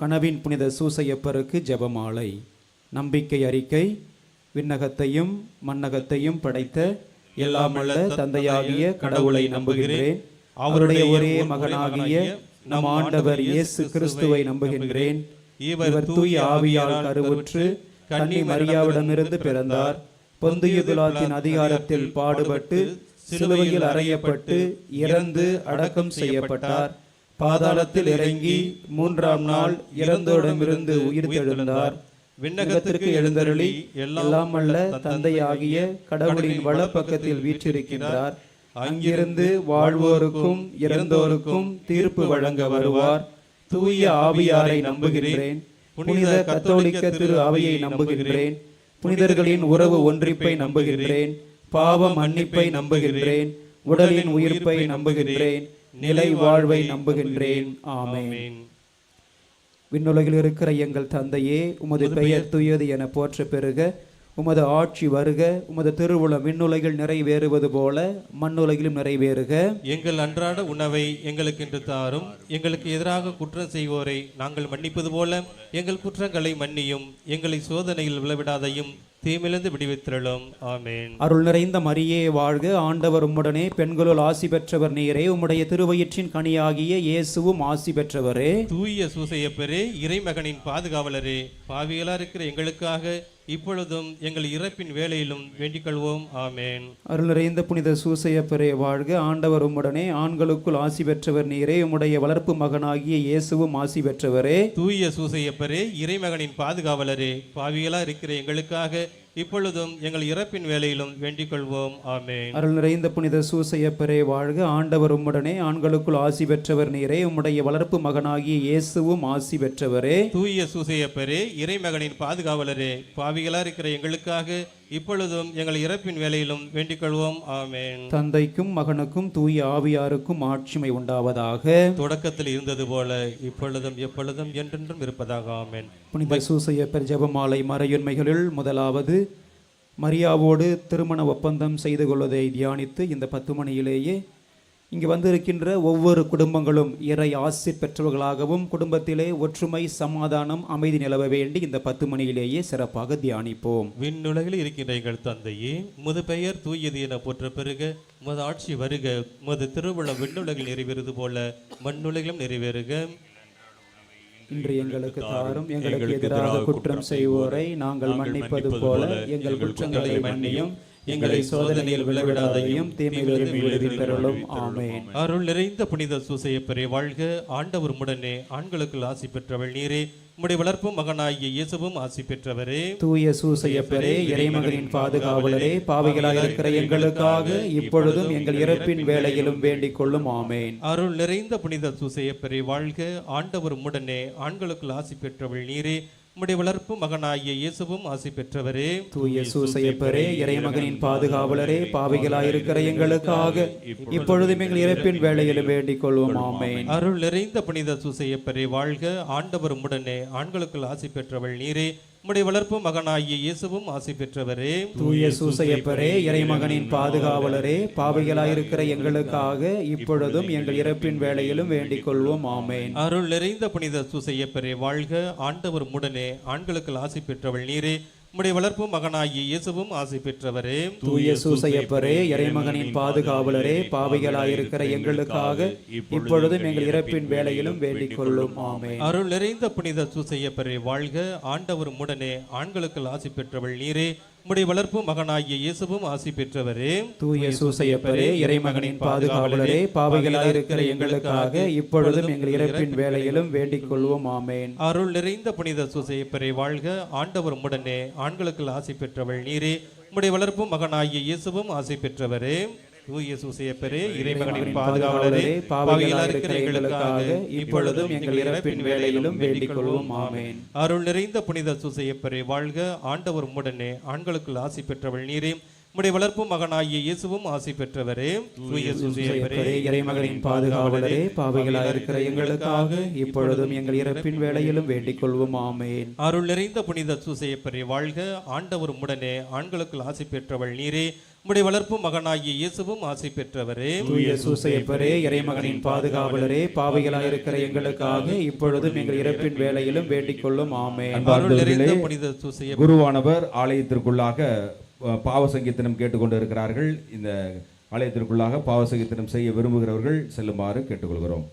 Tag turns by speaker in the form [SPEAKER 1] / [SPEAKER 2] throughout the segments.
[SPEAKER 1] கனவின் புனித சூசையப்பருக்கு ஜெபமாலை. நம்பிக்கை அறிக்கை விண்ணகத்தையும் மன்னகத்தையும் படைத்த எல்லாம் வல்ல தந்தையாகிய கடவுளை நம்புகிறேன் அவருடைய ஒரே மகனாகிய நம் ஆண்டவர் இயேசு கிறிஸ்துவை நம்புகின்றேன். இவர் தூய் ஆவியால் கருவுற்று கன்னி மரியாவிடமிருந்து பிறந்தார். பொந்திய துலாத்தின் அதிகாரத்தில் பாடுபட்டு சிலுவையில் அறையப்பட்டு இறந்து அடக்கம் செய்யப்பட்டார். பாதாளத்தில் இறங்கி மூன்றாம் நாள் இறந்தோடமிருந்து உயிர் தெழுந்தார் விண்ணகத்திற்கு எழுந்தருளி எல்லாம் அல்ல தந்தையாகிய கடவுளின் வலப்பக்கத்தில் வீற்றிருக்கின்றார். அங்கிருந்து வாழ்வோருக்கும் இறந்தோருக்கும் தீர்ப்பு வழங்க வருவார். தூய ஆவியாரை நம்புகிறேன் புனித கத்தோலிக்க திரு அவையை நம்புகின்றேன். புனிதர்களின் உறவு ஒன்றிப்பை நம்புகின்றேன். பாவ மன்னிப்பை நம்புகின்றேன். உடலின் உயிர்ப்பை நம்புகின்றேன். நிலை வாழ்வை நம்புகின்றேன். ஆமென். விண்ணுலகில் இருக்கிற எங்கள் தந்தையே உமது பெயர் துயது என போற்ற பெறுக. உமது ஆட்சி வருக. உமது திருவுளம் விண்ணுலகில் நிறைவேறுவது போல மண்ணுலகிலும் நிறைவேறுக.
[SPEAKER 2] எங்கள் அன்றாட உணவை எங்களுக்கு இன்று தாரும். எங்களுக்கு எதிராக குற்றம் செய்வோரை நாங்கள் மன்னிப்பது போல எங்கள் குற்றங்களை மன்னியும். எங்களை சோதனையில் விழவிடாதையும். தீமிலிருந்து விடுவித்திரளும். ஆமேன்.
[SPEAKER 1] அருள் நிறைந்த மரியே வாழ்க. ஆண்டவர் உம்முடனே பெண்களுள் ஆசி பெற்றவர் நீரே. உம்முடைய திருவயிற்றின் கனியாகிய இயேசுவும் ஆசி பெற்றவரே.
[SPEAKER 2] தூய சூசையப்பரே இறைமகனின் பாதுகாவலரே. பாவிகளா இருக்கிற எங்களுக்காக இப்பொழுதும் எங்கள் இறப்பின் வேளையிலும் வேண்டிக் கொள்வோம் ஆமேன்.
[SPEAKER 1] அருள் நிறைந்த புனித சூசையப்பரே வாழ்க. ஆண்டவர் உம்முடனே ஆண்களுக்குள் ஆசி பெற்றவர் நீரே. உம்முடைய வளர்ப்பு மகனாகிய இயேசுவும் ஆசி பெற்றவரே.
[SPEAKER 2] தூய சூசையப்பரே இறைமகனின் பாதுகாவலரே. பாவிகளா இருக்கிற எங்களுக்காக இப்பொழுதும் எங்கள் இறப்பின் வேளையிலும் வேண்டிக் கொள்வோம் ஆமேன்.
[SPEAKER 1] அருள் நிறைந்த புனித சூசையப்பரே வாழ்க. ஆண்டவர் உம்முடனே ஆண்களுக்குள் ஆசி பெற்றவர் நீரே. உம்முடைய வளர்ப்பு மகனாகிய இயேசுவும் ஆசி பெற்றவரே.
[SPEAKER 2] தூய சூசையப்பரே இறைமகனின் பாதுகாவலரே. பாவிகளா இருக்கிற எங்களுக்காக இப்பொழுதும் எங்கள் இறப்பின் வேளையிலும் வேண்டிக் கொள்வோம் ஆமேன்.
[SPEAKER 1] தந்தைக்கும் மகனுக்கும் தூய ஆவியாருக்கும் ஆட்சிமை உண்டாவதாக.
[SPEAKER 2] தொடக்கத்தில் இருந்தது போல இப்பொழுதும் எப்பொழுதும் என்றென்றும் இருப்பதாக. ஆமேன்.
[SPEAKER 1] புனித சூசையப்பர் ஜெபமாலை மறையுண்மைகளில் முதலாவது மரியாவோடு திருமண ஒப்பந்தம் செய்து கொள்வதை தியானித்து இந்த பத்து மணியிலேயே இங்கு வந்திருக்கின்ற ஒவ்வொரு குடும்பங்களும் இறை ஆசி பெற்றவர்களாகவும் குடும்பத்திலே ஒற்றுமை சமாதானம் அமைதி நிலவ வேண்டி இந்த பத்து மணியிலேயே சிறப்பாக தியானிப்போம்.
[SPEAKER 2] விண்ணுலகில் இருக்கின்ற எங்கள் தந்தையே முது பெயர் தூயது என போற்ற பெருக முது ஆட்சி வருக முது திருவுளம் விண்ணுலகில் நிறைவேறுவது போல மண்ணுலகிலும் நிறைவேறுக.
[SPEAKER 1] இன்று எங்களுக்கு தாரும் எங்களுக்கு எதிராக குற்றம் செய்வோரை நாங்கள் மன்னிப்பது போல எங்கள் குற்றங்களை மன்னியும் எங்களை சோதனையில் விளைவிடாதையும் தீமைகளில் விடுவித்தருளும் ஆமென்.
[SPEAKER 2] அருள் நிறைந்த புனித சூசையப்பரே வாழ்க ஆண்டவர் முடனே ஆண்களுக்குள் ஆசி பெற்றவள் நீரே. உம்முடைய வளர்ப்பும் மகனாகிய இயேசுவும் ஆசி பெற்றவரே.
[SPEAKER 1] தூய சூசையப்பரே இறைமகனின் பாதுகாவலரே பாவிகளாக இருக்கிற எங்களுக்காக இப்பொழுதும் எங்கள் இறப்பின் வேளையிலும் வேண்டிக் கொள்ளும். ஆமேன்.
[SPEAKER 2] அருள் நிறைந்த புனித சூசையப்பரே வாழ்க ஆண்டவர் முடனே ஆண்களுக்குள் ஆசி பெற்றவள் நீரே. உம்முடைய வளர்ப்பு மகனாகிய இயேசுவும் ஆசி பெற்றவரே.
[SPEAKER 1] தூய சூசையப்பரே இறைமகனின் பாதுகாவலரே பாவிகளாயிருக்கிற எங்களுக்காக. இப்பொழுதும் எங்கள் இறப்பின் வேளையிலும் வேண்டிக் கொள்வோம் ஆமேன்.
[SPEAKER 2] அருள் நிறைந்த புனித சூசையப்பரே வாழ்க. ஆண்டவர் முடனே ஆண்களுக்குள் ஆசி பெற்றவள் நீரே. உம்முடைய வளர்ப்பு மகனாகிய இயேசுவும் ஆசி பெற்றவரே.
[SPEAKER 1] தூய சூசையப்பரே இறைமகனின் பாதுகாவலரே பாவிகளாயிருக்கிற எங்களுக்காக இப்பொழுதும் எங்கள் இறப்பின் வேளையிலும் வேண்டிக் கொள்வோம் ஆமேன்.
[SPEAKER 2] அருள் நிறைந்த புனித சூசையப்பரே வாழ்க ஆண்டவர் முடனே ஆண்களுக்குள் ஆசி பெற்றவள் நீரே. உம்முடைய வளர்ப்பு மகனாகிய இயேசுவும் ஆசி பெற்றவரே.
[SPEAKER 1] தூய சூசையப்பரே இறைமகனின் பாதுகாவலரே பாவிகளாயிருக்கிற எங்களுக்காக இப்பொழுதும் எங்கள் இறப்பின் வேளையிலும் வேண்டிக் கொள்ளும் ஆமேன்.
[SPEAKER 2] அருள் நிறைந்த புனித சூசையப்பரே வாழ்க. ஆண்டவர் முடனே ஆண்களுக்குள் ஆசி பெற்றவள் நீரே. உம்முடைய வளர்ப்பு மகனாகிய இயேசுவும் ஆசி பெற்றவரே.
[SPEAKER 1] தூய சூசையப்பரே இறைமகனின் பாதுகாவலரே பாவிகளாயிருக்கிற எங்களுக்காக இப்பொழுதும் எங்கள் இறப்பின் வேளையிலும் வேண்டிக் கொள்வோம் ஆமேன்.
[SPEAKER 2] அருள் நிறைந்த புனித சூசையப்பரே வாழ்க ஆண்டவர் முடனே ஆண்களுக்குள் ஆசி பெற்றவள் நீரே. உம்முடைய வளர்ப்பு மகனாகிய இயேசுவும் ஆசி பெற்றவரே. தூய சூசையப்பரே இறைமகனின் பாதுகாவலரே பாவிகளா இருக்கிற எங்களுக்காக இப்பொழுதும் எங்கள் இறப்பின் வேளையிலும் வேண்டிக் கொள்வோம். ஆமென். அருள் நிறைந்த புனித சூசையப்பரே வாழ்க ஆண்டவர் முடனே ஆண்களுக்குள் ஆசி பெற்றவள் நீரே. உம்முடைய வளர்ப்பு மகனாகிய இயேசுவும் ஆசி பெற்றவரே. தூய சூசையப்பரே
[SPEAKER 1] சூசையப்பரே இறைமகனின் பாதுகாவலரே எங்களுக்காக இப்பொழுதும் எங்கள் இறப்பின் வேளையிலும் வேண்டிக் கொள்வோம். ஆமேன்.
[SPEAKER 2] அருள் நிறைந்த புனித சூசையப்பரே வாழ்க ஆண்டவர் முடனே ஆண்களுக்குள் ஆசி பெற்றவள் நீரே. உம்முடைய வளர்ப்பு மகனாகிய இயேசுவும் ஆசி பெற்றவரே.
[SPEAKER 1] தூய சூசையப்பரே இறைமகனின் பாதுகாவலரே பாவிகளாயிருக்கிற எங்களுக்காக இப்பொழுதும் எங்கள் இறப்பின் வேலையிலும் வேண்டிக் கொள்ளும் ஆமென்
[SPEAKER 2] அருள் நிறைந்த
[SPEAKER 3] அன்பார்ந்தவர்களே
[SPEAKER 2] புனித சூசைய
[SPEAKER 3] குருவானவர் ஆலயத்திற்குள்ளாக பாவ சங்கீதனம் கேட்டுக்கொண்டு இருக்கிறார்கள். இந்த ஆலயத்திற்குள்ளாக பாவ சங்கீதனம் செய்ய விரும்புகிறவர்கள் செல்லுமாறு கேட்டுக்கொள்கிறோம்.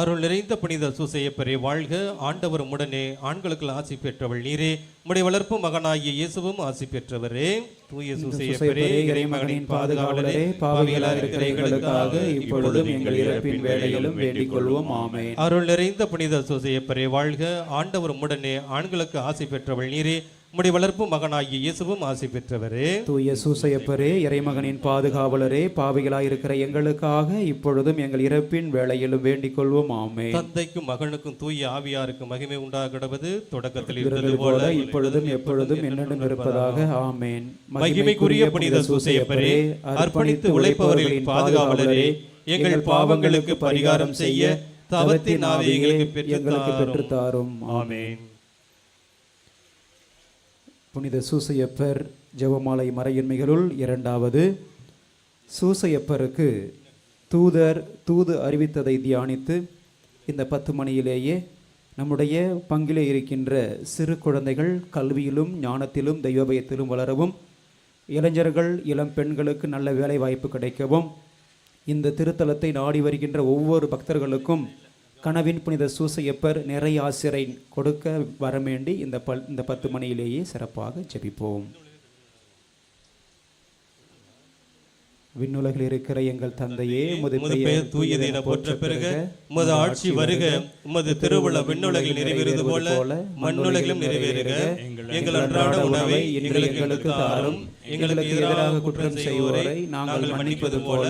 [SPEAKER 2] அருள் நிறைந்த புனித சூசையப்பரே வாழ்க. ஆண்டவர் உடனே ஆண்களுக்கு ஆசி பெற்றவள் நீரே. உம்முடைய வளர்ப்பு மகனாகிய இயேசுவும் ஆசி பெற்றவரே. தூய சூசையப்பரே
[SPEAKER 1] இறைமகனின் பாதுகாவலரே. பாவிகளாயிருக்கிற எங்களுக்காக இப்பொழுதும் எங்கள் இறப்பின் வேலையிலும் வேண்டிக் கொள்வோம் ஆமென்.
[SPEAKER 2] அருள் நிறைந்த புனித சூசையப்பரே வாழ்க. ஆண்டவர் உடனே ஆண்களுக்கு ஆசி பெற்றவள் நீரே. உம்முடைய வளர்ப்பு மகனாகிய இயேசுவும் ஆசி பெற்றவரே.
[SPEAKER 1] தூய சூசையப்பரே இறைமகனின் பாதுகாவலரே பாவிகளாயிருக்கிற எங்களுக்காக இப்பொழுதும் எங்கள் இறப்பின் வேலையிலும் வேண்டிக் கொள்வோம் ஆமென்.
[SPEAKER 2] தந்தைக்கும் மகனுக்கும் தூய ஆவியாருக்கும் மகிமை உண்டாகிடவது தொடக்கத்தில் இருந்தது போல
[SPEAKER 1] இப்பொழுதும் எப்பொழுதும் என்னென்னும் இருப்பதாக ஆமென்.
[SPEAKER 2] மகிமைக்குரிய புனித சூசையப்பரே அர்ப்பணித்து உழைப்பவர்களின் பாதுகாவலரே எங்கள் பாவங்களுக்கு பரிகாரம் செய்ய தவத்தின் ஆவி எங்களுக்கு
[SPEAKER 1] எங்களுக்கு
[SPEAKER 2] பெற்று
[SPEAKER 1] பெற்றுத்தாரும்
[SPEAKER 2] ஆமென்.
[SPEAKER 1] புனித சூசையப்பர் ஜெபமாலை மறையின்மைகளுள் இரண்டாவது சூசையப்பருக்கு தூதர் தூது அறிவித்ததை தியானித்து இந்த பத்து மணியிலேயே நம்முடைய பங்கிலே இருக்கின்ற சிறு குழந்தைகள் கல்வியிலும் ஞானத்திலும் தெய்வபயத்திலும் வளரவும் இளைஞர்கள் இளம் பெண்களுக்கு நல்ல வேலை வாய்ப்பு கிடைக்கவும் இந்த திருத்தலத்தை நாடி வருகின்ற ஒவ்வொரு பக்தர்களுக்கும் கனவின் புனித சூசையப்பர் நிறைய ஆசிரை கொடுக்க வரமேண்டி இந்த பல் இந்த பத்து மணியிலேயே சிறப்பாக ஜெபிப்போம். விண்ணுலகில் இருக்கிற எங்கள் தந்தையே உமது
[SPEAKER 2] பெயர் தூயது என போற்ற பெருக உமது ஆட்சி வருக. உமது திருவுள விண்ணுலகில் நிறைவேறுவது போல மண்ணுலகிலும் நிறைவேறுக எங்கள் அன்றாட உணவை
[SPEAKER 1] எங்களுக்கு தாரும். எங்களுக்கு எதிராக குற்றம் செய்வோரை நாங்கள் மன்னிப்பது போல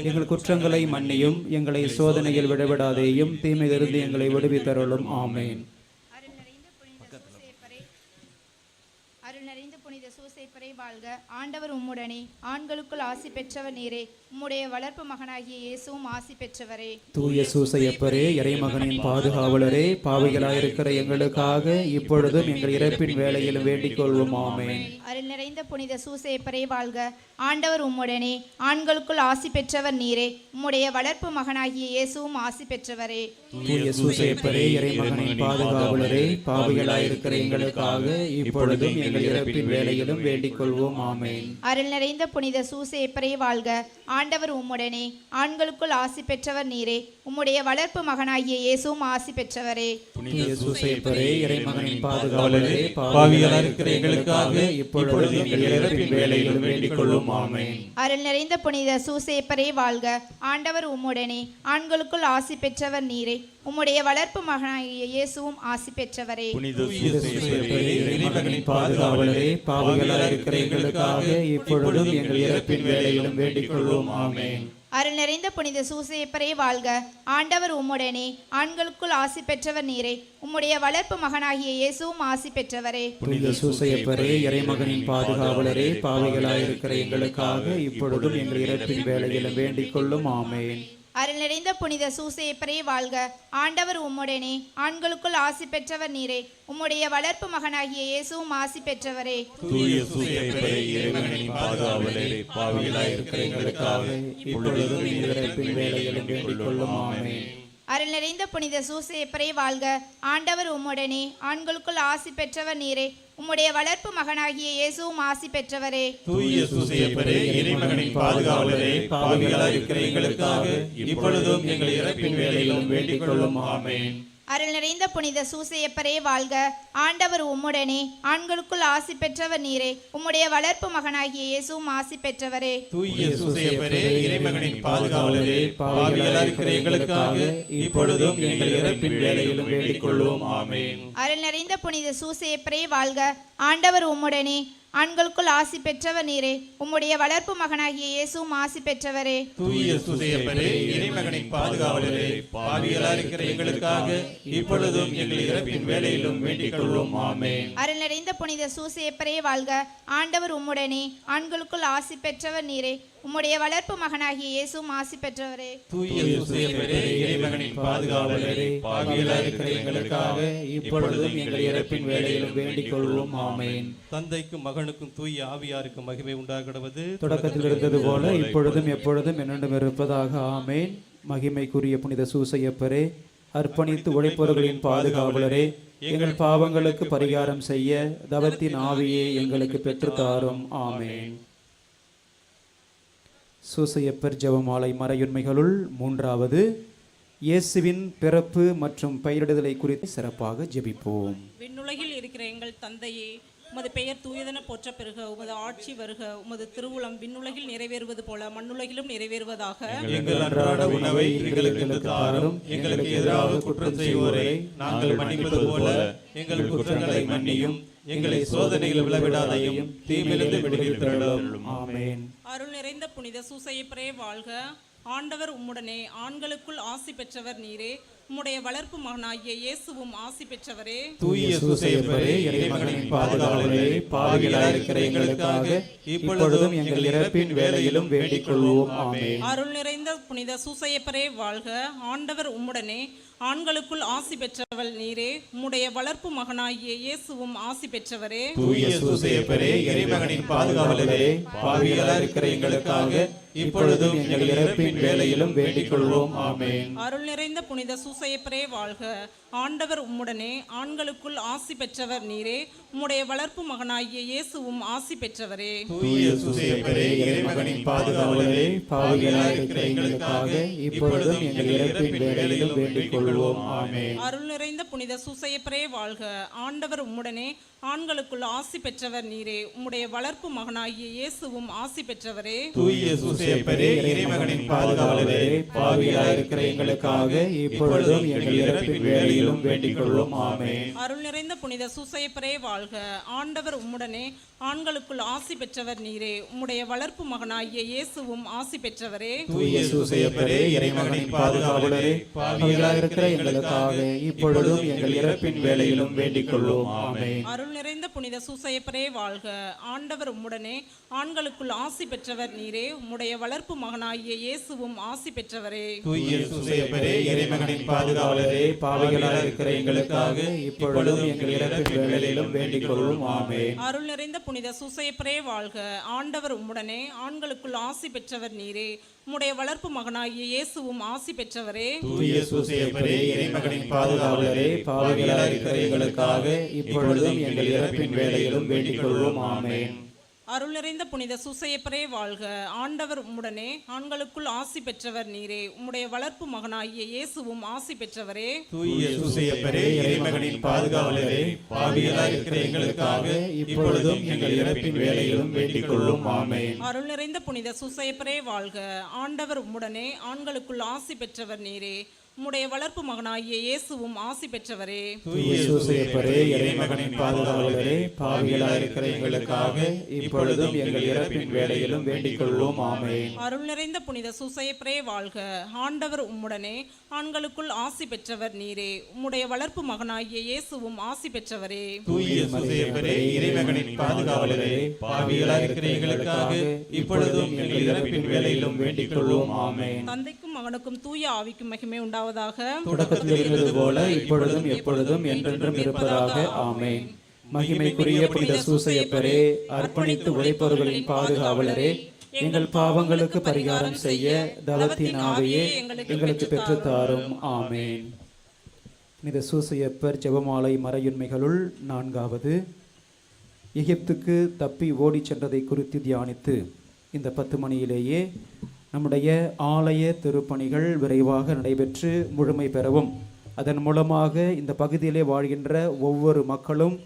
[SPEAKER 1] எங்கள் குற்றங்களை மன்னியும் எங்களை சோதனையில் விடவிடாதேயும் தீமையிலிருந்து எங்களை விடுவித்தருளும். ஆமேன்
[SPEAKER 4] அருள் நிறைந்த புனித சூசேப்பரே அருள் நிறைந்த புனித சூசேப்பரே வாழ்க. ஆண்டவர் உம்முடனே. ஆண்களுக்குள் ஆசி பெற்றவர் நீரே. உம்முடைய வளர்ப்பு மகனாகிய இயேசுவும் ஆசி பெற்றவரே.
[SPEAKER 1] தூய சூசையப்பரே இறைமகனின் பாதுகாவலரே பாவிகளாயிருக்கிற எங்களுக்காக இப்பொழுதும் எங்கள் இறப்பின் வேலையில் வேண்டிக் கொள்வோம் ஆமேன்
[SPEAKER 4] அருள் நிறைந்த புனித சூசேப்பரே வாழ்க. ஆண்டவர் உம்முடனே. ஆண்களுக்குள் ஆசி பெற்றவர் நீரே. உம்முடைய வளர்ப்பு மகனாகிய இயேசுவும் ஆசி பெற்றவரே.
[SPEAKER 1] தூய சூசையப்பரே இறைமகனின் பாதுகாவலரே பாவிகளாயிருக்கிற எங்களுக்காக இப்பொழுதும் எங்கள் இறப்பின் வேலையிலும் வேண்டிக் கொள்வோம் ஆமேன்.
[SPEAKER 4] அருள் நிறைந்த புனித சூசேப்பரே வாழ்க. ஆண்டவர் உம்முடனே. ஆண்களுக்குள் ஆசி பெற்றவர் நீரே. உம்முடைய வளர்ப்பு மகனாகிய இயேசுவும் ஆசி பெற்றவரே. அருள் நிறைந்த புனித சூசேப்பரே வாழ்க. ஆண்டவர் உம்முடனே ஆண்களுக்குள் ஆசி பெற்றவர் நீரே. உம்முடைய வளர்ப்பு மகனாகிய இயேசுவும் ஆசி பெற்றவரே.
[SPEAKER 1] பாதுகாவலரே பாவிகளாயிருக்கிற எங்களுக்காக இப்பொழுதும் எங்கள் இறப்பின் வேலையிலும் வேண்டிக் கொள்ளும் ஆமேன்.
[SPEAKER 4] அருள் நிறைந்த புனித சூசையப்பரே வாழ்க. ஆண்டவர் உம்முடனே. ஆண்களுக்குள் ஆசி பெற்றவர் நீரே. உம்முடைய வளர்ப்பு மகனாகிய இயேசுவும் ஆசி பெற்றவரே.
[SPEAKER 1] புனித சூசையப்பரே இறைமகனின் பாதுகாவலரே பாவிகளாயிருக்கிற எங்களுக்காக இப்பொழுதும் எங்கள் இறப்பின் வேலையிலும் வேண்டிக் கொள்ளும். ஆமேன்.
[SPEAKER 4] அருள் நிறைந்த புனித சூசேப்பரே வாழ்க. ஆண்டவர் உம்முடனே. ஆண்களுக்குள் ஆசி பெற்றவர் நீரே. உம்முடைய வளர்ப்பு மகனாகிய இயேசுவும் ஆசி பெற்றவரே.
[SPEAKER 5] தூய சூசேப்பரே இறைவனின் எங்களுக்காக
[SPEAKER 1] இப்பொழுதும் எங்கள் வேலையிலும் வேண்டிக் கொள்ளும்.
[SPEAKER 4] அருள் நிறைந்த புனித சூசேப்பரை வாழ்க ஆண்டவர் உம்முடனே. ஆண்களுக்குள் ஆசி பெற்றவர் நீரே. உம்முடைய வளர்ப்பு மகனாகிய இயேசுவும் ஆசி பெற்றவரே.
[SPEAKER 5] தூய சூசேப்பரே இறைமகனின் பாதுகாவலரே. பாவிகளாய் இருக்கிற எங்களுக்காக இப்பொழுதும் எங்கள் இறப்பின் வேலையிலும் வேண்டிக் கொள்ளும். ஆமேன்.
[SPEAKER 4] அருள் நிறைந்த புனித சூசையப்பரே வாழ்க. ஆண்டவர் உம்முடனே. ஆண்களுக்குள் ஆசி பெற்றவர் நீரே. உம்முடைய வளர்ப்பு மகனாகிய இயேசுவும் ஆசி பெற்றவரே.
[SPEAKER 5] தூய சூசைப்பரே இறைமகனின் பாதுகாவலரே. பாவிகளாயிருக்கிற எங்களுக்காக இப்பொழுதும் எங்கள் இறப்பின் வேலையிலும் வேண்டிக் கொள்ளும் ஆமென்.
[SPEAKER 4] அருள் நிறைந்த புனித சூசையப்பரே வாழ்க. ஆண்டவர் உம்முடனே. ஆண்களுக்குள் ஆசி பெற்றவர் நீரே. உம்முடைய வளர்ப்பு மகனாகிய இயேசுவும் ஆசி பெற்றவரே.
[SPEAKER 5] தூய சூசைப்பரே இறைமகனின் பாதுகாவலரே. பாவிகளாயிருக்கிற எங்களுக்காக இப்பொழுதும் எங்கள் இறப்பின் வேலையிலும் வேண்டிக் கொள்ளும் ஆமென்.
[SPEAKER 4] அருள் நிறைந்த புனித சூசையப்பரே வாழ்க. ஆண்டவர் உம்முடனே. ஆண்களுக்குள் ஆசி பெற்றவர் நீரே. உம்முடைய வளர்ப்பு மகனாகிய இயேசுவும் ஆசி பெற்றவரே.
[SPEAKER 2] தூய சூசையப்பரே இறைமகனின் பாதுகாவலரே
[SPEAKER 1] பாவிகளாக இருக்கிற எங்களுக்காக இப்பொழுதும் எங்கள் இறப்பின் வேளையிலும் வேண்டிக் கொள்வோம். ஆமேன்.
[SPEAKER 2] தந்தைக்கும் மகனுக்கும் தூய ஆவியாருக்கும் மகிமை உண்டாகிடுவது.
[SPEAKER 1] தொடக்கத்தில் இருந்தது போல இப்பொழுதும் எப்பொழுதும் என்னென்றும் இருப்பதாக. ஆமேன். மகிமைக்குரிய புனித சூசையப்பரே அர்ப்பணித்து உழைப்பவர்களின் பாதுகாவலரே எங்கள் பாவங்களுக்கு பரிகாரம் செய்ய தவத்தின் ஆவியை எங்களுக்கு பெற்றுத் தாரும். ஆமேன். சூசையப்பர் ஜெபமாலை மறையுண்மைகளுள் மூன்றாவது இயேசுவின் பிறப்பு மற்றும் பெயரிடுதலை குறித்து சிறப்பாக ஜெபிப்போம்.
[SPEAKER 6] விண்ணுலகில் இருக்கிற எங்கள் தந்தையே உமது பெயர் தூயதென போற்ற பெறுக உமது ஆட்சி வருக உமது திருவுளம் விண்ணுலகில் நிறைவேறுவது போல மண்ணுலகிலும் நிறைவேறுவதாக.
[SPEAKER 2] எங்கள் அன்றாட உணவை எங்களுக்கு தாரும் எங்களுக்கு எதிராக குற்றம் செய்வோரை நாங்கள் மன்னிப்பது போல எங்கள் குற்றங்களை மன்னியும் எங்களை சோதனையில் விழவிடாதையும் தீமிலிருந்து விடுவித்தருளும்
[SPEAKER 1] ஆமேன்.
[SPEAKER 6] அருள் நிறைந்த புனித சூசையப்பரே வாழ்க. ஆண்டவர் உம்முடனே ஆண்களுக்குள் ஆசி பெற்றவர் நீரே. உம்முடைய வளர்ப்பு மகனாகிய இயேசுவும் ஆசி பெற்றவரே.
[SPEAKER 2] தூய சூசையப்பரே இறைமகனின் பாதுகாவலரே இருக்கிற எங்களுக்காக இப்பொழுதும் எங்கள் இறப்பின் வேளையிலும் வேண்டிக் கொள்வோம். ஆமென்.
[SPEAKER 6] அருள் நிறைந்த புனித சூசையப்பரே வாழ்க. ஆண்டவர் உம்முடனே ஆண்களுக்குள் ஆசி பெற்றவள் நீரே உம்முடைய வளர்ப்பு மகனாகிய இயேசுவும் ஆசி பெற்றவரே.
[SPEAKER 2] தூய சூசையப்பரே இறைமகனின் பாதுகாவலரே இருக்கிற எங்களுக்காக இப்பொழுதும் எங்கள் இறப்பின் வேளையிலும் வேண்டிக் கொள்வோம் ஆமென்.
[SPEAKER 6] அருள் நிறைந்த புனித சூசையப்பரே வாழ்க. ஆண்டவர் உம்முடனே ஆண்களுக்குள் ஆசி பெற்றவர் நீரே உம்முடைய வளர்ப்பு மகனாகிய இயேசுவும் ஆசி பெற்றவரே.
[SPEAKER 2] தூய சூசையப்பரே இறைமகனின் பாதுகாவலரே பாவிகளாக இருக்கிற எங்களுக்காக இப்பொழுதும் எங்கள் இறப்பின் வேளையிலும் வேண்டிக் கொள்வோம் ஆமென்.
[SPEAKER 6] அருள் நிறைந்த புனித சூசையப்பரே வாழ்க. ஆண்டவர் உம்முடனே ஆண்களுக்குள் ஆசி பெற்றவர் நீரே. உம்முடைய வளர்ப்பு மகனாகிய இயேசுவும் ஆசி பெற்றவரே.
[SPEAKER 2] தூய சூசையப்பரே இறைமகனின் பாதுகாவலரே. பாவிகளாக இருக்கிற எங்களுக்காக இப்பொழுதும் எங்கள் இறப்பின் வேளையிலும் வேண்டிக் கொள்வோம். ஆமென்.
[SPEAKER 6] அருள் நிறைந்த புனித சூசையப்பரே வாழ்க. ஆண்டவர் உம்முடனே ஆண்களுக்குள் ஆசி பெற்றவர் நீரே. உம்முடைய வளர்ப்பு மகனாகிய இயேசுவும் ஆசி பெற்றவரே.
[SPEAKER 2] தூய சூசையப்பரே இறைமகனின் பாதுகாவலரே. பாவிகளாக இருக்கிற எங்களுக்காக இப்பொழுதும் எங்கள் இறப்பின் வேளையிலும் வேண்டிக் கொள்வோம். ஆமென்.
[SPEAKER 6] அருள் நிறைந்த புனித சூசையப்பரே வாழ்க. ஆண்டவர் உம்முடனே. ஆண்களுக்குள் ஆசி பெற்றவர் நீரே. உம்முடைய வளர்ப்பு மகனாகிய இயேசுவும் ஆசி பெற்றவரே.
[SPEAKER 2] தூய சூசையப்பரே இறைமகனின் பாதுகாவலரே. பாவிகளாக இருக்கிற எங்களுக்காக இப்பொழுதும் எங்கள் இறப்பின் வேண்டிக் கொள்வோம் ஆமென்.
[SPEAKER 6] அருள் நிறைந்த புனித சூசையப்பரே வாழ்க. ஆண்டவர் உம்முடனே. ஆண்களுக்குள் ஆசி பெற்றவர் நீரே. உம்முடைய வளர்ப்பு மகனாகிய இயேசுவும் ஆசி பெற்றவரே.
[SPEAKER 2] தூய சூசையப்பரே இறைமகனின் பாதுகாவலரே பாவகளாக இருக்கிற எங்களுக்காக இப்பொழுதும் எங்கள் இறப்பின் வேலையிலும் வேண்டிக் கொள்வோம். ஆமேன்.
[SPEAKER 6] அருள் நிறைந்த புனித சூசையப்பரே வாழ்க. ஆண்டவர் உம்முடனே. ஆண்களுக்குள் ஆசி பெற்றவர் நீரே. உம்முடைய வளர்ப்பு மகனாகிய இயேசுவும் ஆசி பெற்றவரே.
[SPEAKER 2] தூய சூசையப்பரே இறைமகனின் பாதுகாவலரே. பாவிகளாக இருக்கிற எங்களுக்காக இப்பொழுதும் எங்கள் இறப்பின் வேளையிலும் வேண்டிக் கொள்வோம் ஆமென்.
[SPEAKER 6] அருள் நிறைந்த புனித சூசையப்பரே வாழ்க. ஆண்டவர் உம்முடனே. ஆண்களுக்குள் ஆசி பெற்றவர் நீரே. உம்முடைய வளர்ப்பு மகனாகிய இயேசுவும் ஆசி பெற்றவரே.
[SPEAKER 2] தூய சூசையப்பரே இறைமகனின் பாதுகாவலரே பாவிகளாக இருக்கிற எங்களுக்காக இப்பொழுதும் எங்கள் இறப்பின் வேளையிலும் வேண்டிக் கொள்வோம் ஆமென்.
[SPEAKER 6] அருள் நிறைந்த புனித சூசையப்பரே வாழ்க. ஆண்டவர் உம்முடனே ஆண்களுக்குள் ஆசி பெற்றவர் நீரே. உம்முடைய வளர்ப்பு மகனாகிய இயேசுவும் ஆசி பெற்றவரே.
[SPEAKER 2] தூய சூசையப்பரே இறைமகனின் பாதுகாவலரே பாவிகளாக இருக்கிற எங்களுக்காக இப்பொழுதும் எங்கள் இறப்பின் வேளையிலும் வேண்டிக் கொள்வோம் ஆமென்.
[SPEAKER 6] தந்தைக்கும் மகனுக்கும் தூய ஆவிக்கும் மகிமை உண்டாவதாக
[SPEAKER 1] தொடக்கத்தில் இருந்தது போல இப்பொழுதும் எப்பொழுதும் என்றென்றும் இருப்பதாக. ஆமே மகிமைக்குரிய புனித சூசையப்பரே அர்ப்பணித்து உழைப்பவர்களின் பாதுகாவலரே எங்கள் பாவங்களுக்கு பரிகாரம் செய்ய தவத்தின் ஆவையே எங்களுக்கு பெற்றுத்தாரும். ஆமேன். புனித சூசையப்பர் ஜெபமாலை மறையுண்மைகளுள் நான்காவது. எகிப்துக்கு தப்பி ஓடிச் சென்றதை குறித்து தியானித்து இந்த பத்து மணியிலேயே நம்முடைய ஆலய திருப்பணிகள் விரைவாக நடைபெற்று முழுமை பெறவும் அதன் மூலமாக இந்த பகுதியிலே வாழ்கின்ற ஒவ்வொரு மக்களும்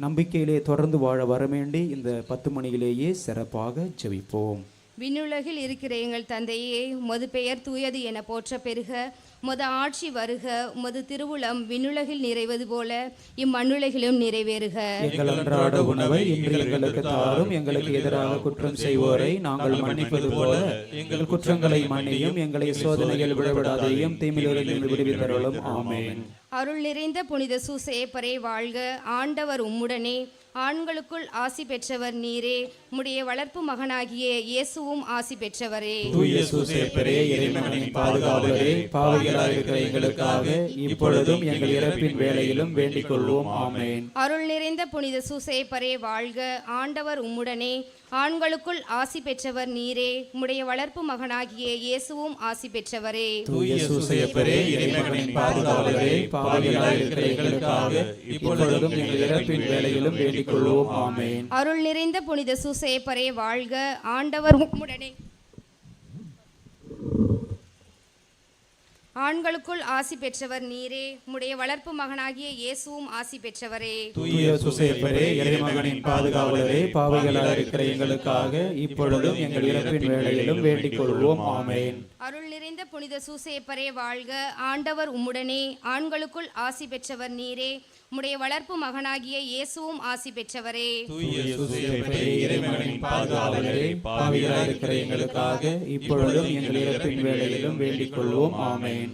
[SPEAKER 1] நம்பிக்கையிலே தொடர்ந்து வாழ வரவேண்டி இந்த பத்து மணியிலேயே சிறப்பாக ஜெபிப்போம்.
[SPEAKER 7] விண்ணுலகில் இருக்கிற எங்கள் தந்தையே மது பெயர் தூயது என போற்ற பெருக. உமது ஆட்சி வருக உமது திருவுளம் விண்ணுலகில் நிறைவது போல இம்மண்ணுலகிலும் நிறைவேறுக.
[SPEAKER 1] எங்கள் அன்றாட உணவை இன்று எங்களுக்கு தாரும் எங்களுக்கு எதிராக குற்றம் செய்வோரை நாங்கள் மன்னிப்பது போல எங்கள் குற்றங்களை மன்னியும் எங்களை சோதனைகள் விடவிடாதையும் தீமிலிருந்து விடுவித்தருளும். ஆமேன்.
[SPEAKER 7] அருள் நிறைந்த புனித சூசேப்பரே வாழ்க. ஆண்டவர் உம்முடனே. ஆண்களுக்குள் ஆசி பெற்றவர் நீரே. உம்முடைய வளர்ப்பு மகனாகிய இயேசுவும் ஆசி பெற்றவரே.
[SPEAKER 5] தூய சூசேப்பரே இறைமகனின் பாதுகாவலரே. எங்களுக்காக இப்பொழுதும் எங்கள் இறப்பின் வேளையிலும் வேண்டிக் கொள்வோம். ஆமென்.
[SPEAKER 7] அருள் நிறைந்த புனித சூசேப்பரே வாழ்க. ஆண்டவர் உம்முடனே. ஆண்களுக்குள் ஆசி பெற்றவர் நீரே உம்முடைய வளர்ப்பு மகனாகிய இயேசுவும் ஆசி பெற்றவரே.
[SPEAKER 5] தூய சூசையப்பரே இறைமகனின் பாதுகாவலரே பாவிகளாய் இருக்கிற எங்களுக்காக இப்பொழுதும் எங்கள் இறப்பின் வேளையிலும் வேண்டிக் கொள்வோம். ஆமென்.
[SPEAKER 7] அருள் நிறைந்த புனித சூசேப்பரே வாழ்க ஆண்டவர் உம்முடனே. ஆண்களுக்குள் ஆசி பெற்றவர் நீரே உம்முடைய வளர்ப்பு மகனாகிய இயேசுவும் ஆசி பெற்றவரே.
[SPEAKER 5] தூய சூசையப்பரே இறைமகனின் பாதுகாவலரே பாவிகளாய் இருக்கிற எங்களுக்காக இப்பொழுதும் எங்கள் இறப்பின் வேளையிலும் வேண்டிக் கொள்வோம். ஆமென்.
[SPEAKER 7] அருள் நிறைந்த புனித சூசேப்பரே வாழ்க. ஆண்டவர் உம்முடனே ஆண்களுக்குள் ஆசி பெற்றவர் நீரே உம்முடைய வளர்ப்பு மகனாகிய இயேசுவும் ஆசி பெற்றவரே.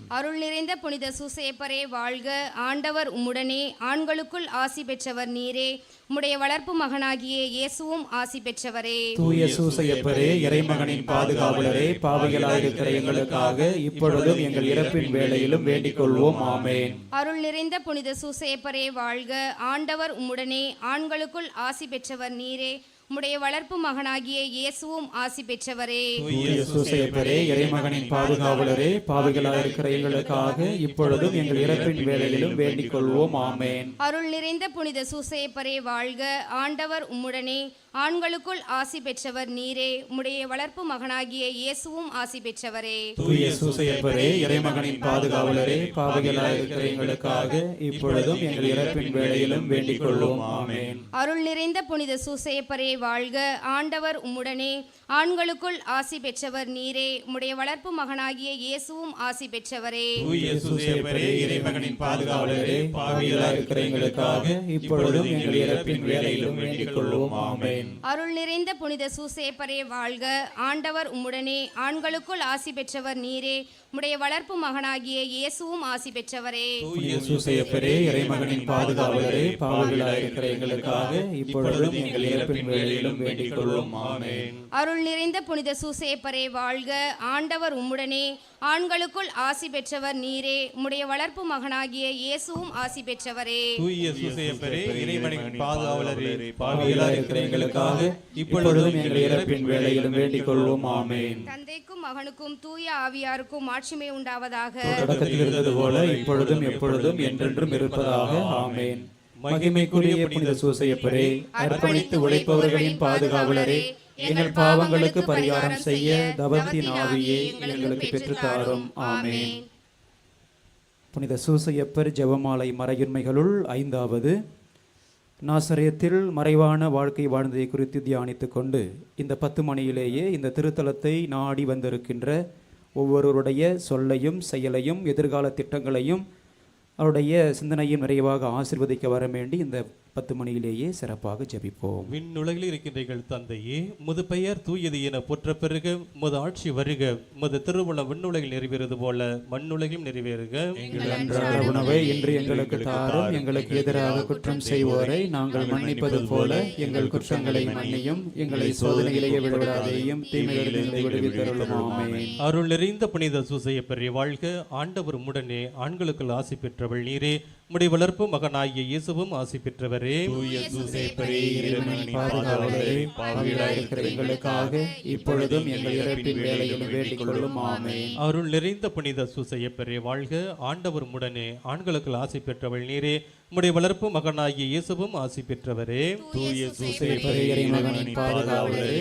[SPEAKER 7] அருள் நிறைந்த புனித சூசேப்பரே வாழ்க. ஆண்டவர் உம்முடனே ஆண்களுக்குள் ஆசி பெற்றவர் நீரே. உம்முடைய வளர்ப்பு மகனாகிய இயேசுவும் ஆசி பெற்றவரே.
[SPEAKER 5] தூய சூசையப்பரே இறைமகனின் பாதுகாவலரே பாவிகளாய் இருக்கிற எங்களுக்காக இப்பொழுதும் எங்கள் இறப்பின் வேளையிலும் வேண்டிக் கொள்வோம் ஆமென்.
[SPEAKER 7] அருள் நிறைந்த புனித சூசேப்பரே வாழ்க. ஆண்டவர் உம்முடனே ஆண்களுக்குள் ஆசி பெற்றவர் நீரே. உம்முடைய வளர்ப்பு மகனாகிய இயேசுவும் ஆசி பெற்றவரே.
[SPEAKER 5] தூய சூசையப்பரே இறைமகனின் பாதுகாவலரே பாவிகளாய் இருக்கிற எங்களுக்காக இப்பொழுதும் எங்கள் இறப்பின் வேளையிலும் வேண்டிக் கொள்வோம் ஆமென்.
[SPEAKER 7] அருள் நிறைந்த புனித சூசேப்பரே வாழ்க ஆண்டவர் உம்முடனே ஆண்களுக்குள் ஆசி பெற்றவர் நீரே உம்முடைய வளர்ப்பு மகனாகிய இயேசுவும் ஆசி பெற்றவரே.
[SPEAKER 5] தூய சூசையப்பரே இறைமகனின் பாதுகாவலரே பாவிகளாய் இருக்கிற எங்களுக்காக இப்பொழுதும் எங்கள் இறப்பின் வேளையிலும் வேண்டிக் கொள்வோம் ஆமென்.
[SPEAKER 7] அருள் நிறைந்த புனித சூசேப்பரே வாழ்க. ஆண்டவர் உம்முடனே. ஆண்களுக்குள் ஆசி பெற்றவர் நீரே. உம்முடைய வளர்ப்பு மகனாகிய இயேசுவும் ஆசி பெற்றவரே.
[SPEAKER 5] தூய சூசையப்பரே இறைமகனின் பாதுகாவலரே. பாவிகளாய் இருக்கிற எங்களுக்காக இப்பொழுதும் எங்கள் இறப்பின் வேளையிலும் வேண்டிக் கொள்வோம். ஆமென்.
[SPEAKER 7] அருள் நிறைந்த புனித சூசேப்பரே வாழ்க. ஆண்டவர் உம்முடனே. ஆண்களுக்குள் ஆசி பெற்றவர் நீரே. உம்முடைய வளர்ப்பு மகனாகிய இயேசுவும் ஆசி பெற்றவரே.
[SPEAKER 5] தூய சூசையப்பரே இறைமகனின் பாதுகாவலரே பாவிகளாய் இருக்கிற எங்களுக்காக இப்பொழுதும் எங்கள் இறப்பின் வேளையிலும் வேண்டிக் கொள்வோம். ஆமென்.
[SPEAKER 7] அருள் நிறைந்த புனித சூசேப்பரே வாழ்க. ஆண்டவர் உம்முடனே. ஆண்களுக்குள் ஆசி பெற்றவர் நீரே. உம்முடைய வளர்ப்பு மகனாகிய இயேசுவும் ஆசி பெற்றவரே.
[SPEAKER 2] தூய சூசையப்பரே இறைமகனின் பாதுகாவலரே
[SPEAKER 5] பாவிகளாய் இருக்கிற எங்களுக்காக இப்பொழுதும் எங்கள் இறப்பின் வேளையிலும் வேண்டிக் கொள்வோம். ஆமென்.
[SPEAKER 7] தந்தைக்கும் மகனுக்கும் தூய ஆவியாருக்கும் மாட்சிமை உண்டாவதாக.
[SPEAKER 5] தொடக்கத்தில் இருந்தது போல இப்பொழுதும் எப்பொழுதும் என்றென்றும் இருப்பதாக. ஆமேன். மகிமைக்குரிய புனித சூசையப்பரே அர்ப்பணித்து உழைப்பவர்களின் பாதுகாவலரே எங்கள் பாவங்களுக்கு பரிகாரம் செய்ய தவத்தின் ஆவியை எங்களுக்கு பெற்றுத்தாரும். ஆமென்.
[SPEAKER 1] புனித சூசையப்பர் ஜெபமாலை மறையுண்மைகளுள் ஐந்தாவது. நாசரியத்தில் மறைவான வாழ்க்கை வாழ்ந்ததை குறித்து தியானித்து கொண்டு இந்த பத்து மணியிலேயே இந்த திருத்தலத்தை நாடி வந்திருக்கின்ற ஒவ்வொருவருடைய சொல்லையும் செயலையும் எதிர்கால திட்டங்களையும் அவருடைய சிந்தனையும் நிறைவாக ஆசிர்வதிக்க வர வேண்டி இந்த பத்து மணியிலேயே சிறப்பாக ஜெபிப்போம்.
[SPEAKER 2] விண்ணுலகில் இருக்கின்ற எங்கள் தந்தையே முது பெயர் தூயது என போற்ற பெருக முது ஆட்சி வருக முது திருவுளம் விண்ணுலகில் நிறைவேறுவது போல மண்ணுலகிலும் நிறைவேறுக.
[SPEAKER 5] எங்கள் அன்றாட உணவை இன்று எங்களுக்கு தாரும் எங்களுக்கு எதிராக குற்றம் செய்வோரை நாங்கள் மன்னிப்பது போல எங்கள் குற்றங்களை மன்னியும் எங்களை சோதனையிலேயே விடுவித்தருளும் ஆமென்.
[SPEAKER 2] அருள் நிறைந்த புனித சூசையப்பரை வாழ்க ஆண்டவர் உடனே ஆண்களுக்குள் ஆசி பெற்றவள் நீரே உம்முடைய வளர்ப்பு மகனாகிய இயேசுவும் ஆசி பெற்றவரே.
[SPEAKER 5] எங்களுக்காக இப்பொழுதும் எங்கள் இறப்பின் வேளையிலும் வேண்டிக் கொள்ளும்
[SPEAKER 2] அருள் நிறைந்த புனித சூசையப்பரே வாழ்க. ஆண்டவர் உடனே ஆண்களுக்குள் ஆசி பெற்றவள் நீரே. உம்முடைய வளர்ப்பு மகனாகிய இயேசுவும் ஆசி பெற்றவரே.
[SPEAKER 5] தூய சூசைப்பரே பாதுகாவலரே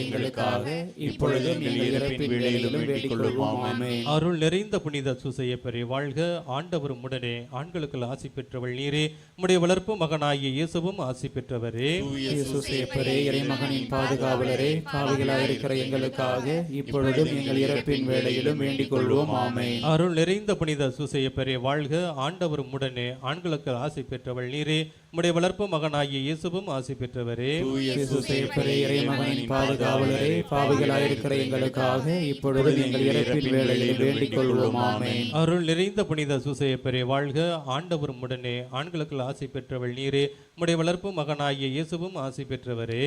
[SPEAKER 5] எங்களுக்காக இப்பொழுதும் இறப்பின் வேளையிலும்
[SPEAKER 2] அருள் நிறைந்த புனித சூசையப்பரே வாழ்க. ஆண்டவர் உடனே ஆண்களுக்குள் ஆசி பெற்றவள் நீரே. உம்முடைய வளர்ப்பு மகனாகிய இயேசுவும் ஆசி பெற்றவரே.
[SPEAKER 1] சூசையப்பரே இறைமகனின் பாதுகாவலரே. பாவிகளாயிருக்கிற எங்களுக்காக இப்பொழுதும் எங்கள் இறப்பின் வேளையிலும் வேண்டிக் கொள்வோம் ஆமென்.
[SPEAKER 2] அருள் நிறைந்த புனித சூசையப்பரே வாழ்க. ஆண்டவர் உடனே ஆண்களுக்கு ஆசி பெற்றவள் நீரே. உம்முடைய வளர்ப்பு மகனாகிய இயேசுவும் ஆசி பெற்றவரே.
[SPEAKER 1] பாதுகாவலரே பாவிகளாயிருக்கிற எங்களுக்காக இப்பொழுதும் எங்கள் இறப்பின் வேளையிலும் வேண்டிக் கொள்வோம். ஆமென்.
[SPEAKER 2] அருள் நிறைந்த புனித சூசையப்பரே வாழ்க ஆண்டவர் உடனே. ஆண்களுக்கு ஆசி பெற்றவள் நீரே. உம்முடைய வளர்ப்பு மகனாகிய இயேசுவும் ஆசி பெற்றவரே.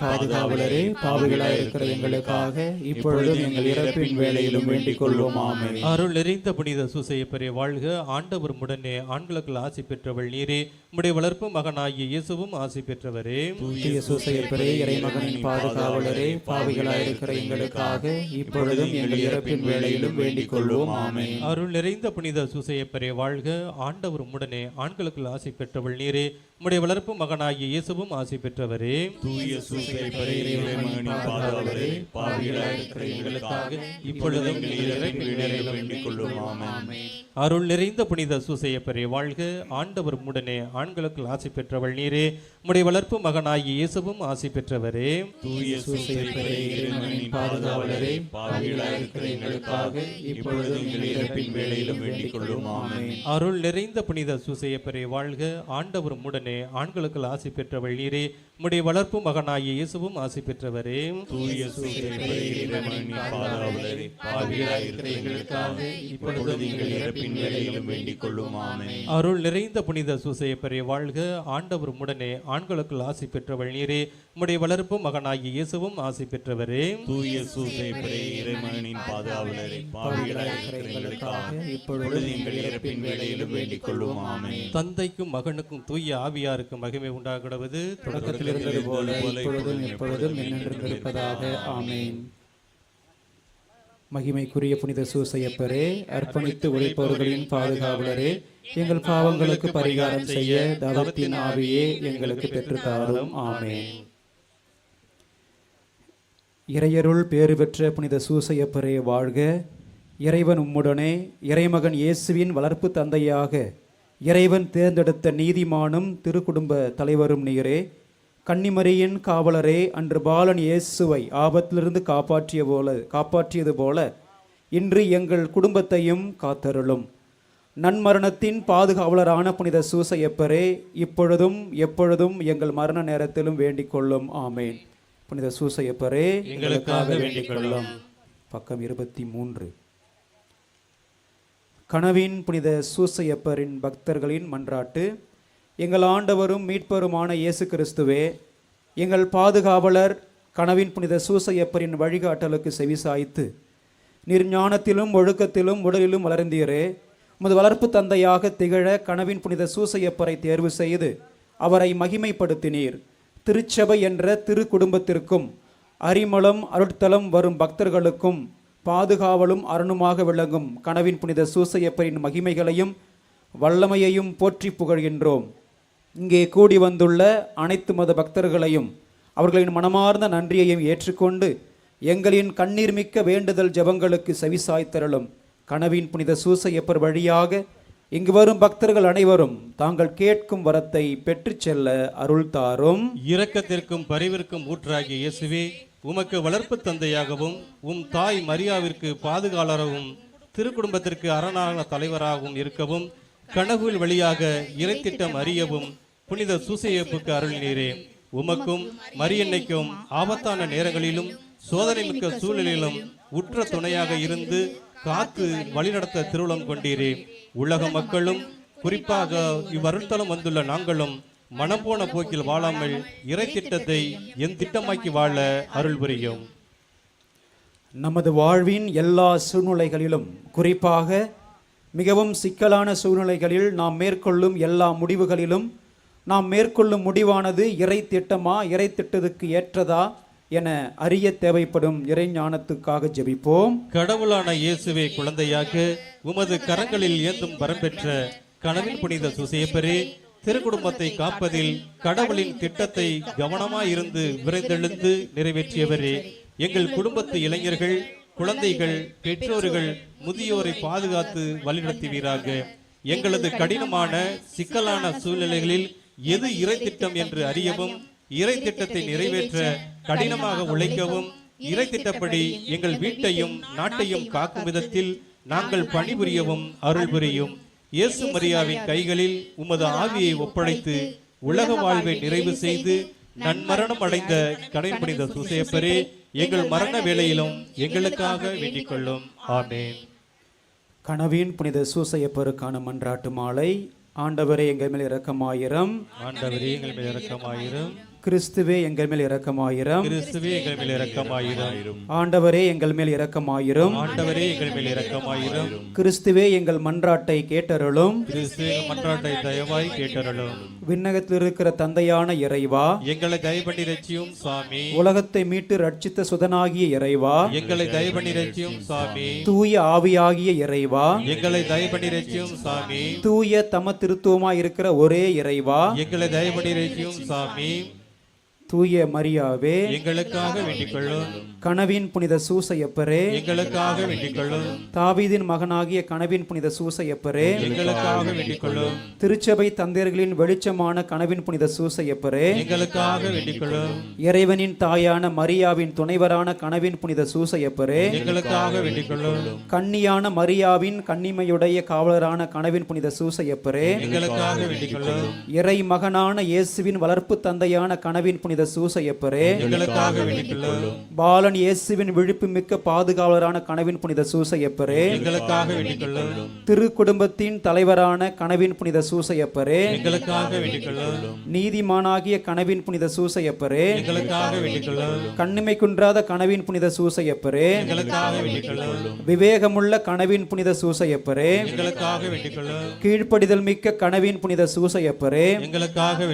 [SPEAKER 1] பாதுகாவலரே பாவிகளாயிருக்கிற எங்களுக்காக இப்பொழுதும் எங்கள் இறப்பின் வேளையிலும் வேண்டிக் கொள்வோம் ஆமென்.
[SPEAKER 2] அருள் நிறைந்த புனித சூசையப்பரே வாழ்க. ஆண்டவர் உடனே ஆண்களுக்கு ஆசி பெற்றவள் நீரே. உம்முடைய வளர்ப்பு மகனாகிய இயேசுவும் ஆசி பெற்றவரே.
[SPEAKER 1] தூய சூசையப்பரே இறைமகனின் பாதுகாவலரே பாவிகளாயிருக்கிற எங்களுக்காக இப்பொழுதும் எங்கள் இறப்பின் வேளையிலும் வேண்டிக் கொள்வோம் ஆமென்.
[SPEAKER 2] அருள் நிறைந்த புனித சூசையப்பரே வாழ்க. ஆண்டவர் உடனே ஆண்களுக்கு ஆசி பெற்றவள் நீரே. உம்முடைய வளர்ப்பு மகனாகிய இயேசுவும் ஆசி பெற்றவரே.
[SPEAKER 5] தூய சூசையப்பரே இறைமகனின் பாதுகாவலரே பாவிகளாயிருக்கிற எங்களுக்காக
[SPEAKER 2] இப்பொழுதும்
[SPEAKER 5] எங்கள் இறப்பின் வேளையிலும் வேண்டிக் கொள்வோம் ஆமென்.
[SPEAKER 2] அருள் நிறைந்த புனித சூசையப்பரே வாழ்க. ஆண்டவர் உடனே ஆண்களுக்கு ஆசி பெற்றவள் நீரே. உம்முடைய வளர்ப்பு மகனாகிய இயேசுவும் ஆசி பெற்றவரே.
[SPEAKER 5] தூய பாதுகாவலரே
[SPEAKER 2] அருள் நிறைந்த புனித சூசையப்பரே வாழ்க. ஆண்டவர் உடனே ஆண்களுக்கு ஆசி பெற்றவள் நீரே உம்முடைய வளர்ப்பு மகனாகிய இயேசுவும் ஆசி பெற்றவரே.
[SPEAKER 5] தூய
[SPEAKER 2] அருள் நிறைந்த புனித சூசையப்பரே வாழ்க. ஆண்டவர் உடனே ஆண்களுக்கு ஆசி பெற்றவள் நீரே உம்முடைய வளர்ப்பு மகனாகிய இயேசுவும் ஆசி பெற்றவரே.
[SPEAKER 5] தூய சூசையப்பரே இறைமகனின் பாதுகாவலரே இப்பொழுதும் எங்கள் இறப்பின் வேளையிலும் வேண்டிக் கொள்வோம் ஆமென்.
[SPEAKER 2] தந்தைக்கும் மகனுக்கும் தூய ஆவியாருக்கும் மகிமை உண்டாகிடுவது
[SPEAKER 1] தொடக்கத்தில் இருந்தது போல இப்பொழுதும் எப்பொழுதும் என்னென்றும் இருப்பதாக ஆமென். மகிமைக்குரிய புனித சூசையப்பரே அர்ப்பணித்து உழைப்பவர்களின் பாதுகாவலரே எங்கள் பாவங்களுக்கு பரிகாரம் செய்ய தவத்தின் ஆவியே எங்களுக்கு பெற்றுத்தாரும். ஆமே இறையருள் பேறு பெற்ற புனித சூசையப்பரே வாழ்க. இறைவன் உம்முடனே இறைமகன் இயேசுவின் வளர்ப்பு தந்தையாக இறைவன் தேர்ந்தெடுத்த நீதிமானும் திருக்குடும்ப தலைவரும் நீரே. கன்னிமரியின் காவலரே அன்று பாலன் இயேசுவை ஆபத்திலிருந்து காப்பாற்றிய போல காப்பாற்றியது போல இன்று எங்கள் குடும்பத்தையும் காத்தருளும். நன்மரணத்தின் பாதுகாவலரான புனித சூசையப்பரே இப்பொழுதும் எப்பொழுதும் எங்கள் மரண நேரத்திலும் வேண்டிக் கொள்ளும் ஆமேன். புனித சூசையப்பரே எங்களுக்காக வேண்டிக் கொள்ளும் பக்கம் இருபத்தி மூன்று கனவின் புனித சூசையப்பரின் பக்தர்களின் மன்றாட்டு எங்கள் ஆண்டவரும் மீட்பருமான இயேசு கிறிஸ்துவே எங்கள் பாதுகாவலர் கனவின் புனித சூசையப்பரின் வழிகாட்டலுக்கு செவிசாய்த்து நிர்ஞானத்திலும் ஒழுக்கத்திலும் உடலிலும் வளர்ந்தீரே உமது வளர்ப்பு தந்தையாக திகழ கனவின் புனித சூசையப்பரை தேர்வு செய்து அவரை மகிமைப்படுத்தினீர். திருச்சபை என்ற திரு குடும்பத்திற்கும் அரிமளம் அருட்தலம் வரும் பக்தர்களுக்கும் பாதுகாவலும் அருணுமாக விளங்கும் கனவின் புனித சூசையப்பரின் மகிமைகளையும் வல்லமையையும் போற்றி புகழ்கின்றோம். இங்கே கூடி வந்துள்ள அனைத்து மத பக்தர்களையும் அவர்களின் மனமார்ந்த நன்றியையும் ஏற்றுக்கொண்டு எங்களின் கண்ணீர் மிக்க வேண்டுதல் ஜெபங்களுக்கு செவிசாய்த்தரலும் கனவின் புனித சூசையப்பர் வழியாக இங்கு வரும் பக்தர்கள் அனைவரும் தாங்கள் கேட்கும் வரத்தை பெற்று செல்ல அருள் தாரும்.
[SPEAKER 2] இரக்கத்திற்கும் பரிவிற்கும் ஊற்றாகிய இயேசுவே உமக்கு வளர்ப்பு தந்தையாகவும் உம் தாய் மரியாவிற்கு பாதுகாவலராகவும் திருக்குடும்பத்திற்கு அரணான தலைவராகவும் இருக்கவும் கனவுகள் வழியாக இறைத்திட்டம் அறியவும் புனித சூசையப்புக்கு அருள் நீரே உமக்கும் மரியன்னைக்கும் ஆபத்தான நேரங்களிலும் சோதனை மிக்க சூழலிலும் உற்ற துணையாக இருந்து காத்து வழிநடத்த திருவுளம் கொண்டீரே. உலக மக்களும் குறிப்பாக இவ்வருள்தலம் வந்துள்ள நாங்களும் மனம் போன போக்கில் வாழாமல் இறை திட்டத்தை என் திட்டமாக்கி வாழ அருள் புரியும்
[SPEAKER 1] நமது வாழ்வின் எல்லா சூழ்நிலைகளிலும் குறிப்பாக மிகவும் சிக்கலான சூழ்நிலைகளில் நாம் மேற்கொள்ளும் எல்லா முடிவுகளிலும் நாம் மேற்கொள்ளும் முடிவானது இறை திட்டமா இறை திட்டத்துக்கு ஏற்றதா என அறிய தேவைப்படும் இறை ஞானத்துக்காக ஜெபிப்போம்.
[SPEAKER 2] கடவுளான இயேசுவை குழந்தையாக உமது கரங்களில் ஏந்தும் வரம்பெற்ற கனவின் புனித சுசேப்பரே திருக்குடும்பத்தை காப்பதில் கடவுளின் திட்டத்தை கவனமாயிருந்து விரைந்தெழுந்து நிறைவேற்றியவரே எங்கள் குடும்பத்து இளைஞர்கள் குழந்தைகள் பெற்றோர்கள் முதியோரை பாதுகாத்து வழிநடத்துவீராக. எங்களது கடினமான சிக்கலான சூழ்நிலைகளில் எது இறை திட்டம் என்று அறியவும் இறை திட்டத்தை நிறைவேற்ற கடினமாக உழைக்கவும் இறை திட்டப்படி எங்கள் வீட்டையும் நாட்டையும் காக்கும் விதத்தில் நாங்கள் பணிபுரியவும் அருள் புரியும். இயேசு மரியாவின் கைகளில் உமது ஆவியை ஒப்படைத்து உலக வாழ்வை நிறைவு செய்து நன்மரணம் அடைந்த கடைபிடித்த சுசேப்பரே எங்கள் மரண வேளையிலும் எங்களுக்காக வேண்டிக் கொள்ளும் ஆமேன்.
[SPEAKER 1] கனவின் புனித சூசையப்பருக்கான மன்றாட்டு மாலை ஆண்டவரே எங்கள் மேல் இரக்கமாயிரம்.
[SPEAKER 2] ஆண்டவரே எங்கள் மேல் இரக்கமாயிரம்.
[SPEAKER 1] கிறிஸ்துவே எங்கள் மேல் இரக்கமாயிரம்.
[SPEAKER 2] கிறிஸ்துவே எங்கள் மேல் இரக்கமாயிரும்.
[SPEAKER 1] ஆண்டவரே எங்கள் மேல் இரக்கமாயிரும்.
[SPEAKER 2] ஆண்டவரே எங்கள் மேல் இரக்கமாயிரும்.
[SPEAKER 1] கிறிஸ்துவே எங்கள் மன்றாட்டை கேட்டருளும்.
[SPEAKER 2] கிறிஸ்துவே மன்றாட்டை தயவாய் கேட்டருளும்.
[SPEAKER 1] விண்ணகத்தில் இருக்கிற தந்தையான இறைவா.
[SPEAKER 2] எங்களை தயபண்ணி ரட்சியும் சாமி.
[SPEAKER 1] உலகத்தை மீட்டு ரட்சித்த சுதனாகிய இறைவா.
[SPEAKER 2] எங்களை தயபண்ணி ரட்சியும் சாமி.
[SPEAKER 1] தூய ஆவியாகிய இறைவா.
[SPEAKER 2] எங்களை தயபண்ணி ரட்சியும் சாமி.
[SPEAKER 1] தூய தம திருத்துவமாய் இருக்கிற ஒரே இறைவா.
[SPEAKER 2] எங்களை தயபண்ணி ரட்சியும் சாமி.
[SPEAKER 1] தூய மரியாவே
[SPEAKER 2] எங்களுக்காக வேண்டிக் கொள்ளும்
[SPEAKER 1] கனவின் புனித சூசையப்பரே
[SPEAKER 2] எங்களுக்காக வேண்டிக் கொள்ளும்
[SPEAKER 1] தாவீதின் மகனாகிய கனவின் புனித சூசையப்பரே
[SPEAKER 2] எங்களுக்காக வேண்டிக் கொள்ளும்
[SPEAKER 1] திருச்சபை தந்தையர்களின் வெளிச்சமான கனவின் புனித சூசையப்பரே
[SPEAKER 2] எங்களுக்காக வேண்டிக் கொள்ளும்
[SPEAKER 1] இறைவனின் தாயான மரியாவின் துணைவரான கனவின் புனித சூசையப்பரே
[SPEAKER 2] எங்களுக்காக வேண்டிக் கொள்ளும்
[SPEAKER 1] கன்னியான மரியாவின் கன்னிமையுடைய காவலரான கனவின் புனித சூசையப்பரே
[SPEAKER 2] எங்களுக்காக வேண்டிக் கொள்ளும்
[SPEAKER 1] இறை மகனான இயேசுவின் வளர்ப்பு தந்தையான கனவின் புனித சூசையப்பரே.
[SPEAKER 2] எங்களுக்காக வேண்டிக் கொள்ளும்
[SPEAKER 1] பாலன் இயேசுவின் விழிப்பு மிக்க பாதுகாவலரான கனவின் புனித சூசையப்பரே.
[SPEAKER 2] எங்களுக்காக
[SPEAKER 1] திரு குடும்பத்தின் தலைவரான கனவின் புனித சூசையப்பரே.
[SPEAKER 2] எங்களுக்காக
[SPEAKER 1] நீதிமானாகிய கனவின் புனித சூசையப்பரே.
[SPEAKER 2] எங்களுக்காக
[SPEAKER 1] கண்ணிமை குன்றாத கனவின் புனித சூசையப்பரே.
[SPEAKER 2] எங்களுக்காக
[SPEAKER 1] விவேகமுள்ள கனவின் புனித சூசையப்பரே.
[SPEAKER 2] எங்களுக்காக
[SPEAKER 1] கீழ்ப்படிதல் மிக்க கனவின் புனித சூசையப்பரே.
[SPEAKER 2] எங்களுக்காக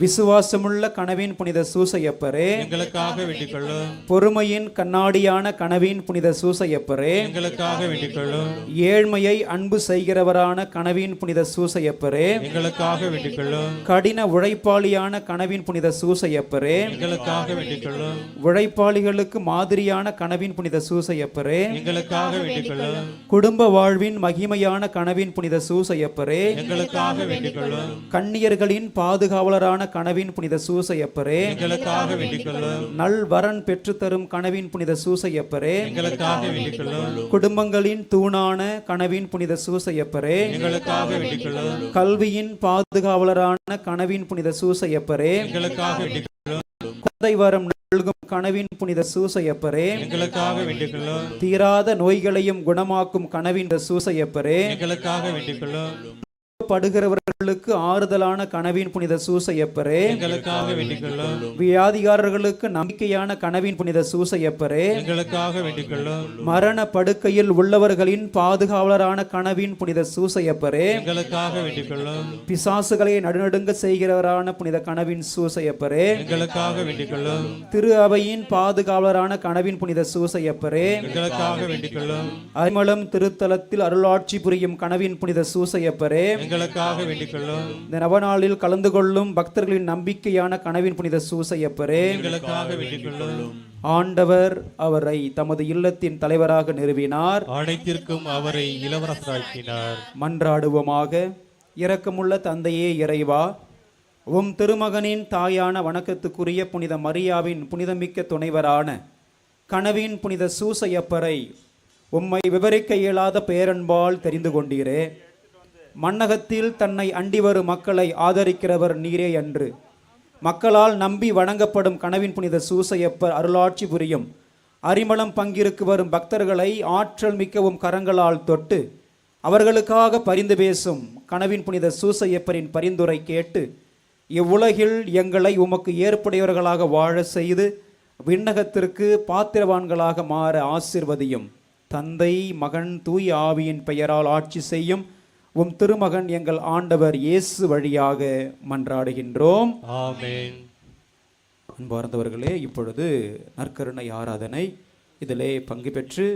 [SPEAKER 1] விசுவாசமுள்ள கனவின் புனித சூசையப்பரே.
[SPEAKER 2] எங்களுக்காக வேண்டிக் கொள்ளும்
[SPEAKER 1] பொறுமையின் கண்ணாடியான கனவின் புனித சூசையப்பரே.
[SPEAKER 2] எங்களுக்காக வேண்டிக் கொள்ளும்
[SPEAKER 1] ஏழ்மையை அன்பு செய்கிறவரான கனவின் புனித சூசையப்பரே.
[SPEAKER 2] எங்களுக்காக வேண்டிக் கொள்ளும்
[SPEAKER 1] கடின உழைப்பாளியான கனவின் புனித சூசையப்பரே.
[SPEAKER 2] எங்களுக்காக வேண்டிக் கொள்ளும்
[SPEAKER 1] உழைப்பாளிகளுக்கு மாதிரியான கனவின் புனித சூசையப்பரே.
[SPEAKER 2] எங்களுக்காக வேண்டிக் கொள்ளும்
[SPEAKER 1] குடும்ப வாழ்வின் மகிமையான கனவின் புனித சூசையப்பரே.
[SPEAKER 2] எங்களுக்காக வேண்டிக் கொள்ளும்
[SPEAKER 1] கன்னியர்களின் பாதுகாவலரான கனவின் புனித சூசையப்பரே.
[SPEAKER 2] எங்களுக்காக வேண்டிக் கொள்ளும்
[SPEAKER 1] நல் வரன் பெற்றுத்தரும் கனவின் புனித சூசையப்பரே.
[SPEAKER 2] எங்களுக்காக
[SPEAKER 1] குடும்பங்களின் தூணான கனவின் புனித சூசையப்பரே.
[SPEAKER 2] எங்களுக்காக
[SPEAKER 1] கல்வியின் பாதுகாவலரான கனவின் புனித சூசையப்பரே.
[SPEAKER 2] எங்களுக்காக
[SPEAKER 1] குழந்தை வரம் நல்கும் கனவின் புனித சூசையப்பரே.
[SPEAKER 2] எங்களுக்காக
[SPEAKER 1] தீராத நோய்களையும் குணமாக்கும் கனவின் சூசையப்பரே.
[SPEAKER 2] எங்களுக்காக கொள்ளும்
[SPEAKER 1] படுகிறவர்களுக்கு ஆறுதலான கனவின் புனித சூசையப்பரே.
[SPEAKER 2] எங்களுக்காக
[SPEAKER 1] வியாதிகாரர்களுக்கு நம்பிக்கையான கனவின் புனித சூசையப்பரே.
[SPEAKER 2] எங்களுக்காக
[SPEAKER 1] மரண படுக்கையில் உள்ளவர்களின் பாதுகாவலரான கனவின் புனித சூசையப்பரே.
[SPEAKER 2] எங்களுக்காக
[SPEAKER 1] பிசாசுகளை நடுநடுங்க செய்கிறவரான புனித கனவின் சூசையப்பரே.
[SPEAKER 2] எங்களுக்காக
[SPEAKER 1] திரு அவையின் பாதுகாவலரான கனவின் புனித சூசையப்பரே.
[SPEAKER 2] எங்களுக்காக
[SPEAKER 1] அரிமளம் திருத்தலத்தில் அருளாட்சி புரியும் கனவின் புனித சூசையப்பரே.
[SPEAKER 2] எங்களுக்காக கொள்ளும்
[SPEAKER 1] இந்த நவநாளில் கலந்து கொள்ளும் பக்தர்களின் நம்பிக்கையான கனவின் புனித சூசையப்பரே.
[SPEAKER 2] எங்களுக்காக வேண்டிக் கொள்ளும்
[SPEAKER 1] ஆண்டவர் அவரை தமது இல்லத்தின் தலைவராக நிறுவினார்.
[SPEAKER 2] அனைத்திற்கும் அவரை இளவரசராக்கினார்.
[SPEAKER 1] மன்றாடுவோமாக. இரக்கமுள்ள தந்தையே இறைவா உம் திருமகனின் தாயான வணக்கத்துக்குரிய புனித மரியாவின் புனிதமிக்க துணைவரான கனவின் புனித சூசையப்பரை உம்மை விவரிக்க இயலாத பேரன்பால் தெரிந்து கொண்டீரே. மன்னகத்தில் தன்னை அண்டி வரும் மக்களை ஆதரிக்கிறவர் நீரே அன்று. மக்களால் நம்பி வணங்கப்படும் கனவின் புனித சூசையப்பர் அருளாட்சி புரியும். அரிமளம் பங்கிற்கு வரும் பக்தர்களை ஆற்றல் மிக்கவும் கரங்களால் தொட்டு அவர்களுக்காக பரிந்து பேசும் கனவின் புனித சூசையப்பரின் பரிந்துரை கேட்டு இவ்வுலகில் எங்களை உமக்கு ஏற்புடையவர்களாக வாழ செய்து விண்ணகத்திற்கு பாத்திரவான்களாக மாற ஆசிர்வதியும். தந்தை மகன் தூய் ஆவியின் பெயரால் ஆட்சி செய்யும் உம் திருமகன் எங்கள் ஆண்டவர் இயேசு வழியாக மன்றாடுகின்றோம்.
[SPEAKER 2] ஆமென்.
[SPEAKER 1] அன்பார்ந்தவர்களே இப்பொழுது நற்கருணை ஆராதனை இதிலே பங்கு பெற்று